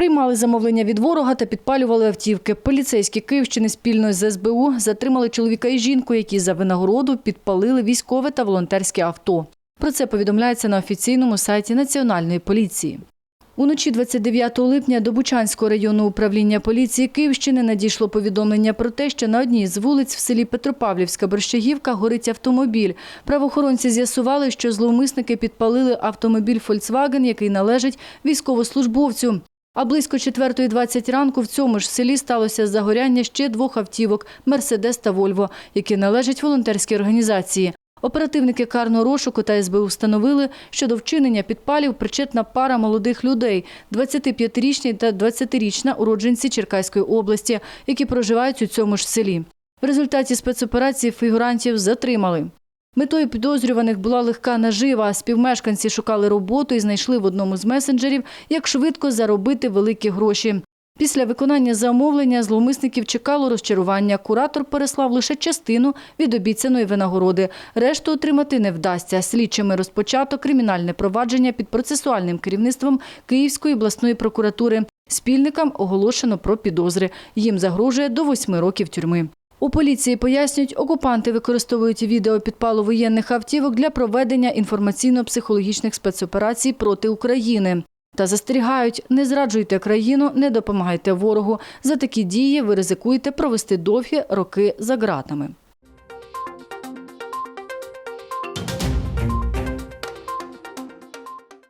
Приймали замовлення від ворога та підпалювали автівки. Поліцейські Київщини спільно з СБУ затримали чоловіка і жінку, які за винагороду підпалили військове та волонтерське авто. Про це повідомляється на офіційному сайті Національної поліції. Уночі 29 липня до Бучанського районного управління поліції Київщини надійшло повідомлення про те, що на одній з вулиць в селі Петропавлівська Борщагівка горить автомобіль. Правоохоронці з'ясували, що зловмисники підпалили автомобіль «Фольксваген», який належить військовослужбовцю. А близько 4.20 ранку в цьому ж селі сталося загоряння ще двох автівок «Мерседес» та «Вольво», які належать волонтерській організації. Оперативники карного розшуку та СБУ встановили, що до вчинення підпалів причетна пара молодих людей – 25-річні та 20-річна уродженці Черкаської області, які проживають у цьому ж селі. В результаті спецоперації фігурантів затримали. Метою підозрюваних була легка нажива. Співмешканці шукали роботу і знайшли в одному з месенджерів, як швидко заробити великі гроші. Після виконання замовлення зловмисників чекало розчарування. Куратор переслав лише частину від обіцяної винагороди. Решту отримати не вдасться. Слідчими розпочато кримінальне провадження під процесуальним керівництвом Київської обласної прокуратури. Спільникам оголошено про підозри. Їм загрожує до восьми років тюрми. У поліції пояснюють, окупанти використовують відео підпалу воєнних автівок для проведення інформаційно-психологічних спецоперацій проти України. Та застерігають, не зраджуйте країну, не допомагайте ворогу. За такі дії ви ризикуєте провести довгі роки за ґратами.